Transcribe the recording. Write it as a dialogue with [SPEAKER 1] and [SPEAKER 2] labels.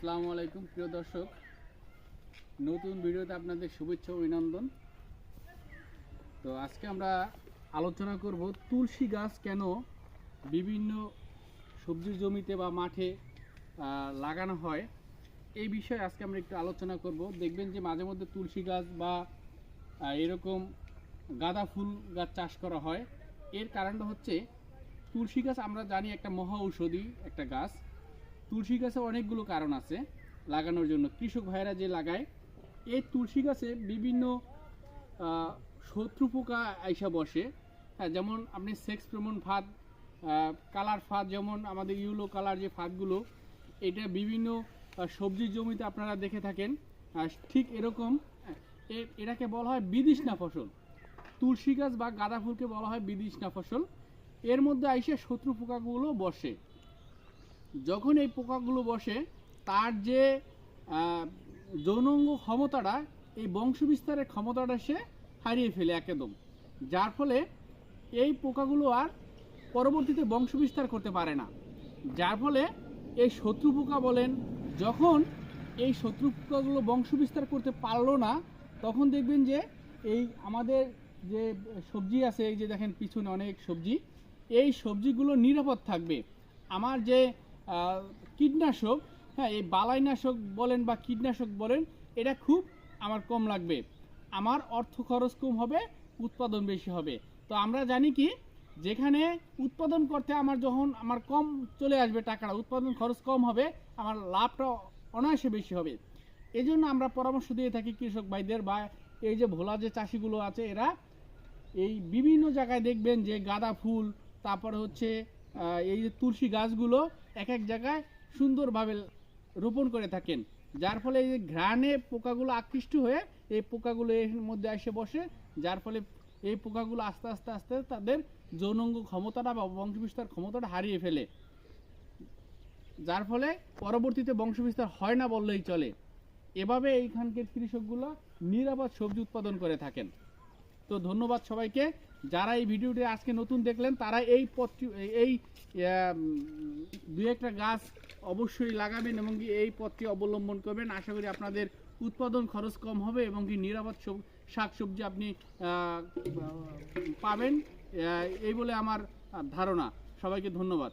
[SPEAKER 1] আসসালামু আলাইকুম, প্রিয় দর্শক। নতুন ভিডিওতে আপনাদের শুভেচ্ছা অভিনন্দন। তো আজকে আমরা আলোচনা করব তুলসী গাছ কেন বিভিন্ন সবজির জমিতে বা মাঠে লাগানো হয়। এই বিষয়ে আজকে আমরা একটু আলোচনা করব। দেখবেন যে মাঝে মধ্যে তুলসী গাছ বা এরকম গাঁদা ফুল গাছ চাষ করা হয়। এর কারণটা হচ্ছে, তুলসী গাছ আমরা জানি একটা মহা ঔষধি একটা গাছ। তুলসী গাছে অনেকগুলো কারণ আছে লাগানোর জন্য। কৃষক ভাইয়েরা যে লাগায়, এই তুলসী গাছে বিভিন্ন শত্রু পোকা আইসা বসে। হ্যাঁ যেমন আপনি সেক্স প্রমন ফাঁদ কালার ফাঁদ, যেমন আমাদের ইউলো কালার যে ফাঁদগুলো, এটা বিভিন্ন সবজির জমিতে আপনারা দেখে থাকেন। ঠিক এরকম এটাকে বলা হয় বিদিশনা ফসল। তুলসী গাছ বা গাঁদা ফুলকে বলা হয় বিদিশনা ফসল। এর মধ্যে আইসে শত্রু পোকাগুলো বসে। যখন এই পোকাগুলো বসে, তার যে যৌনঙ্গ ক্ষমতাটা, এই বংশ বিস্তারের ক্ষমতাটা সে হারিয়ে ফেলে একদম। যার ফলে এই পোকাগুলো আর পরবর্তীতে বংশ বিস্তার করতে পারে না। যার ফলে এই শত্রু পোকা বলেন, যখন এই শত্রু পোকাগুলো বংশ বিস্তার করতে পারল না, তখন দেখবেন যে, এই আমাদের যে সবজি আছে, এই যে দেখেন পিছনে অনেক সবজি, এই সবজিগুলো নিরাপদ থাকবে। আমার যে কীটনাশক হ্যাঁ এই বালাইনাশক বলেন বা কীটনাশক বলেন, এটা খুব আমার কম লাগবে। আমার অর্থ খরচ কম হবে, উৎপাদন বেশি হবে। তো আমরা জানি কি, যেখানে উৎপাদন করতে আমার যখন আমার কম চলে আসবে টাকাটা, উৎপাদন খরচ কম হবে, আমার লাভটা অনায়াসে বেশি হবে। এই জন্য আমরা পরামর্শ দিয়ে থাকি কৃষক ভাইদের বা এই যে ভোলা যে চাষিগুলো আছে, এরা এই বিভিন্ন জায়গায় দেখবেন যে গাঁদা ফুল, তারপরে হচ্ছে এই যে তুলসী গাছগুলো এক এক জায়গায় সুন্দরভাবে রোপণ করে থাকেন। যার ফলে এই ঘ্রাণে পোকাগুলো আকৃষ্ট হয়ে এই পোকাগুলো এর মধ্যে এসে বসে, যার ফলে এই পোকাগুলো আস্তে আস্তে আস্তে তাদের যৌনঙ্গ ক্ষমতাটা বা বংশবিস্তার ক্ষমতাটা হারিয়ে ফেলে। যার ফলে পরবর্তীতে বংশবিস্তার হয় না বললেই চলে। এভাবে এইখানকার কৃষকগুলো নিরাপদ সবজি উৎপাদন করে থাকেন। তো ধন্যবাদ সবাইকে। যারা এই ভিডিওটি আজকে নতুন দেখলেন তারা এই পথটি এই উম, একটা গাছ অবশ্যই লাগাবেন এবং কি এই পথটি অবলম্বন করবেন। আশা করি আপনাদের উৎপাদন খরচ কম হবে এবং কি নিরাপদ সব- শাকসবজি আপনি পাবেন। এই বলে আমার ধারণা। সবাইকে ধন্যবাদ।